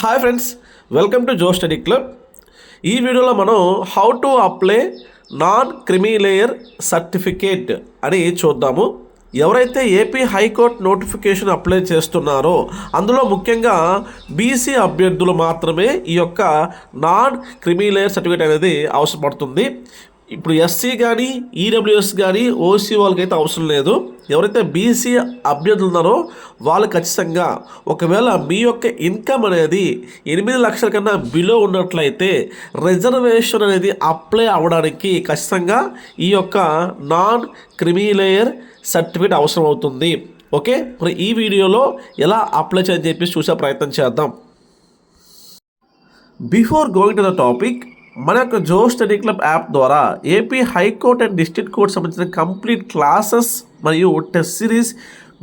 Hi friends welcome to Jo Study Club ఈ వీడియోలో మనం how to apply non creamy layer certificate అని చూద్దాము. ఎవరైతే ఏపీ హైకోర్టు నోటిఫికేషన్ అప్లై చేస్తున్నారో అందులో ముఖ్యంగా బీసీ అభ్యర్థులు మాత్రమే ఈ యొక్క నాన్ క్రిమిలేయర్ సర్టిఫికేట్ అనేది అవసరపడుతుంది. ఇప్పుడు ఎస్సీ కానీ ఈడబ్ల్యూఎస్ కానీ ఓసీ వాళ్ళకైతే అవసరం లేదు. ఎవరైతే బీసీ అభ్యర్థులు ఉన్నారో వాళ్ళు ఖచ్చితంగా ఒకవేళ మీ యొక్క ఇన్కమ్ అనేది ఎనిమిది లక్షల కన్నా బిలో ఉన్నట్లయితే రిజర్వేషన్ అనేది అప్లై అవ్వడానికి ఖచ్చితంగా ఈ యొక్క నాన్ క్రిమిలేయర్ సర్టిఫికేట్ అవసరం అవుతుంది. ఓకే? మరి ఈ వీడియోలో ఎలా అప్లై చేయని చెప్పి చూసే ప్రయత్నం చేద్దాం. Before going to the topic మన యొక్క జో స్టడీ క్లబ్ యాప్ ద్వారా AP high court and district court సంబంధించిన కంప్లీట్ క్లాసెస్ మరియు టెస్ట్ సిరీస్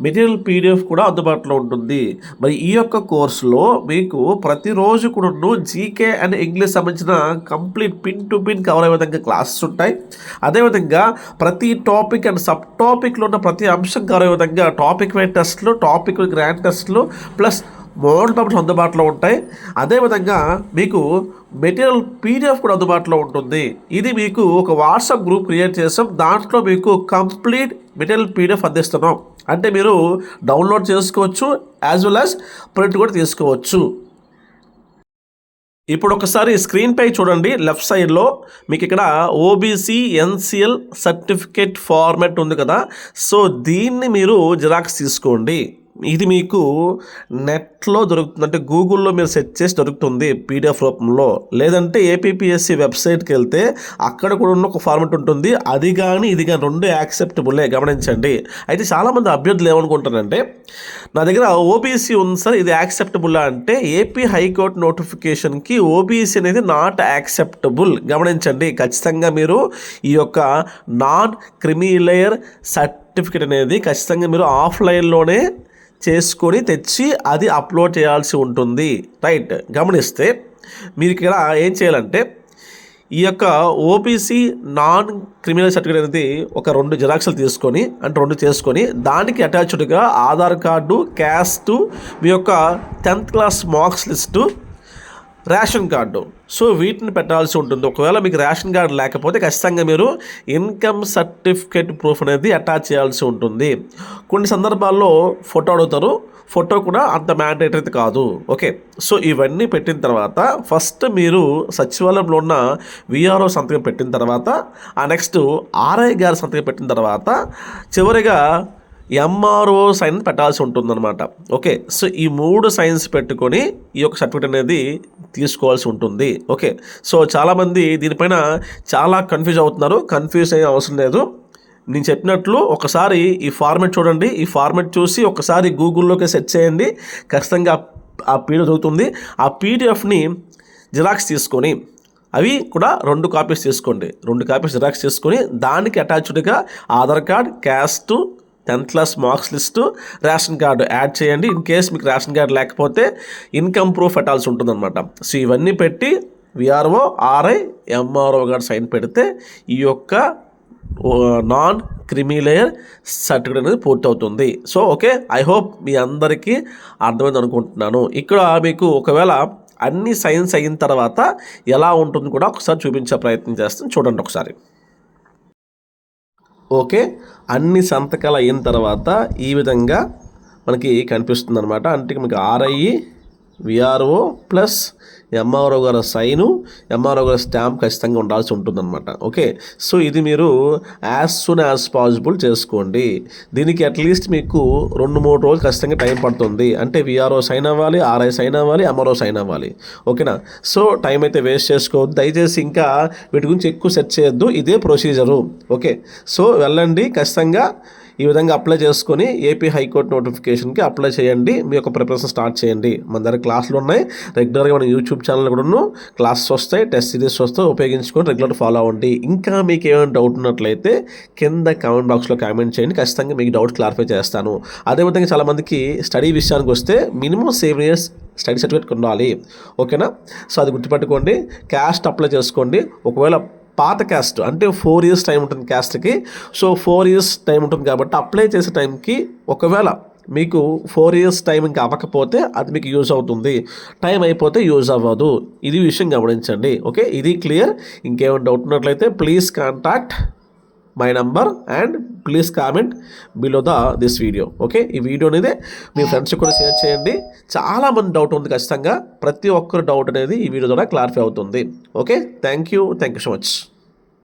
మెటీరియల్ పీడిఎఫ్ కూడా అందుబాటులో ఉంటుంది. మరి ఈ యొక్క కోర్సులో మీకు ప్రతిరోజు కూడా జీకే అండ్ ఇంగ్లీష్ సంబంధించిన complete pin to pin cover అయ్యే విధంగా క్లాసెస్ ఉంటాయి. అదేవిధంగా ప్రతి టాపిక్ అండ్ సబ్ టాపిక్లో ఉన్న ప్రతి అంశం కవర్ అయ్యే విధంగా టాపిక్ వైజ్ టెస్ట్లు టాపిక్ గ్రాండ్ టెస్ట్లు ప్లస్ మోడల్ పేపర్స్ అందుబాటులో ఉంటాయి. అదేవిధంగా మీకు మెటీరియల్ పీడిఎఫ్ కూడా అందుబాటులో ఉంటుంది. ఇది మీకు ఒక వాట్సాప్ గ్రూప్ క్రియేట్ చేసాం దాంట్లో మీకు కంప్లీట్ మెటీరియల్ పీడిఎఫ్ అందిస్తున్నాం. అంటే మీరు డౌన్లోడ్ చేసుకోవచ్చు యాజ్ వెల్ యాజ్ ప్రింట్ కూడా తీసుకోవచ్చు. ఇప్పుడు ఒకసారి స్క్రీన్ పై చూడండి. లెఫ్ట్ సైడ్లో మీకు ఇక్కడ ఓబీసీ ఎన్సిఎల్ సర్టిఫికేట్ ఫార్మాట్ ఉంది కదా. సో దీన్ని మీరు జిరాక్స్ తీసుకోండి. ఇది మీకు నెట్లో దొరుకుతుంది. అంటే గూగుల్లో మీరు సెర్చ్ చేసి దొరుకుతుంది పీడిఎఫ్ రూపంలో. లేదంటే ఏపీపీఎస్సి వెబ్సైట్కి వెళ్తే అక్కడ కూడా ఉన్న ఒక ఫార్మెట్ ఉంటుంది. అది కానీ ఇది కానీ రెండు యాక్సెప్టబులే గమనించండి. అయితే చాలామంది అభ్యర్థులు ఏమనుకుంటారంటే నా దగ్గర ఓబీసీ ఉంది సార్ ఇది యాక్సెప్టబుల్ అంటే ఏపీ హైకోర్టు నోటిఫికేషన్కి ఓబీసీ అనేది నాట్ యాక్సెప్టబుల్. గమనించండి ఖచ్చితంగా మీరు ఈ యొక్క నాన్ క్రిమిలేయర్ సర్టిఫికేట్ అనేది ఖచ్చితంగా మీరు ఆఫ్లైన్లోనే చేసుకొని తెచ్చి అది అప్లోడ్ చేయాల్సి ఉంటుంది. రైట్. గమనిస్తే మీరు ఇక్కడ ఏం చేయాలంటే ఈ యొక్క ఓబీసీ నాన్ క్రిమినల్ సర్టిఫికేట్ అనేది ఒక రెండు జిరాక్స్లు తీసుకొని అంటే రెండు చేసుకొని దానికి అటాచ్డ్గా ఆధార్ కార్డు క్యాస్ట్ మీ యొక్క tenth class marks list ration card. So వీటిని పెట్టాల్సి ఉంటుంది. ఒకవేళ మీకు రేషన్ కార్డు లేకపోతే ఖచ్చితంగా మీరు ఇన్కమ్ సర్టిఫికేట్ ప్రూఫ్ అనేది అటాచ్ చేయాల్సి ఉంటుంది. కొన్ని సందర్భాల్లో ఫోటో అడుగుతారు. ఫోటో కూడా అంత మ్యాండేటరీ కాదు. ఓకే. సో ఇవన్నీ పెట్టిన తర్వాత ఫస్ట్ మీరు సచివాలయంలో ఉన్న విఆర్ఓ సంతకం పెట్టిన తర్వాత ఆ నెక్స్ట్ ఆర్ఐ గారి సంతకం పెట్టిన తర్వాత చివరిగా ఎంఆర్ఓ సైన్ పెట్టాల్సి ఉంటుందన్నమాట. ఓకే సో ఈ మూడు సైన్స్ పెట్టుకొని ఈ యొక్క సర్టిఫికేట్ అనేది తీసుకోవాల్సి ఉంటుంది. ఓకే సో చాలామంది దీనిపైన చాలా కన్ఫ్యూజ్ అవుతున్నారు. కన్ఫ్యూజ్ అయ్యే అవసరం లేదు. నేను చెప్పినట్లు ఒకసారి ఈ ఫార్మెట్ చూడండి. ఈ ఫార్మెట్ చూసి ఒకసారి గూగుల్లోకి సెర్చ్ చేయండి. ఖచ్చితంగా ఆ పీడిఎఫ్ దొరుకుతుంది. ఆ పీడిఎఫ్ని జిరాక్స్ తీసుకొని అవి కూడా రెండు కాపీస్ తీసుకోండి. రెండు కాపీస్ జిరాక్స్ తీసుకొని దానికి అటాచ్డ్గా Aadhaar card caste tenth class marks list ration card add చేయండి. ఇన్ కేస్ మీకు రేషన్ కార్డు లేకపోతే ఇన్కమ్ ప్రూఫ్ పెట్టాల్సి ఉంటుందన్నమాట. సో ఇవన్నీ పెట్టి విఆర్ఓ ఆర్ఐ ఎంఆర్ఓ గారు సైన్ పెడితే ఈ యొక్క నాన్ క్రిమిలేయర్ సర్టిఫికేట్ అనేది పూర్తవుతుంది. సో ఓకే ఐ హోప్ మీ అందరికీ అర్థమైంది అనుకుంటున్నాను. ఇక్కడ మీకు ఒకవేళ అన్ని సైన్స్ అయిన తర్వాత ఎలా ఉంటుంది కూడా ఒకసారి చూపించే ప్రయత్నం చేస్తాను. చూడండి ఒకసారి. ఓకే? అన్ని సంతకాలు అయిన తర్వాత ఈ విధంగా మనకి కనిపిస్తుంది అనమాట అంటే మీకు ఆర్ఐ విఆర్ఓ ప్లస్ ఎంఆర్ఓ గారి సైను ఎంఆర్ఓ గారి స్టాంప్ ఖచ్చితంగా ఉండాల్సి ఉంటుందన్నమాట. ఓకే? సో ఇది మీరు యాజ్ సూన్ యాజ్ పాసిబుల్ చేసుకోండి. దీనికి అట్లీస్ట్ మీకు రెండు మూడు రోజులు ఖచ్చితంగా టైం పడుతుంది. అంటే విఆర్ఓ సైన్ అవ్వాలి ఆర్ఐ సైన్ అవ్వాలి ఎంఆర్ఓ సైన్ అవ్వాలి. ఓకేనా? సో టైం అయితే వేస్ట్ చేసుకోవద్దు. దయచేసి ఇంకా వీటి గురించి ఎక్కువ సెర్చ్ చేయొద్దు. ఇదే ప్రొసీజరు. ఓకే? సో వెళ్ళండి. ఖచ్చితంగా ఈ విధంగా అప్లై చేసుకొని ఏపీ హైకోర్టు నోటిఫికేషన్కి అప్లై చేయండి. మీ యొక్క ప్రిపరేషన్ స్టార్ట్ చేయండి. మన దగ్గర క్లాసులు ఉన్నాయి. రెగ్యులర్గా మన యూట్యూబ్ ఛానల్ కూడా క్లాసెస్ వస్తాయి. టెస్ట్ సిరీస్ వస్తాయి. ఉపయోగించుకొని రెగ్యులర్ ఫాలో అవ్వండి. ఇంకా మీకు ఏమైనా డౌట్ ఉన్నట్లయితే కింద కామెంట్ బాక్స్లో కామెంట్ చేయండి. ఖచ్చితంగా మీకు డౌట్ క్లారిఫై చేస్తాను. అదేవిధంగా చాలామందికి స్టడీ విషయానికి వస్తే minimum seven years study certificate ఉండాలి. ఓకేనా సో అది గుర్తుపెట్టుకోండి. క్యాస్ట్ అప్లై చేసుకోండి. ఒకవేళ పాత క్యాస్ట్ అంటే ఫోర్ ఇయర్స్ టైం ఉంటుంది క్యాస్ట్కి సో ఫోర్ ఇయర్స్ టైం ఉంటుంది కాబట్టి అప్లై చేసే టైంకి ఒకవేళ మీకు ఫోర్ ఇయర్స్ టైం ఇంకా అవ్వకపోతే అది మీకు యూజ్ అవుతుంది. టైం అయిపోతే యూజ్ అవ్వదు. ఇది విషయం గమనించండి. ఓకే ఇది క్లియర్ ఇంకేమైనా డౌట్ ఉన్నట్లయితే please contact my number and please comment below the this video okay ఈ వీడియో అనేది మీ ఫ్రెండ్స్ కూడా షేర్ చేయండి. చాలా మంది డౌట్ ఉంది ఖచ్చితంగా. ప్రతి ఒక్కరు డౌట్ అనేది ఈ వీడియో ద్వారా క్లారిఫై అవుతుంది. Okay thank you thank you so much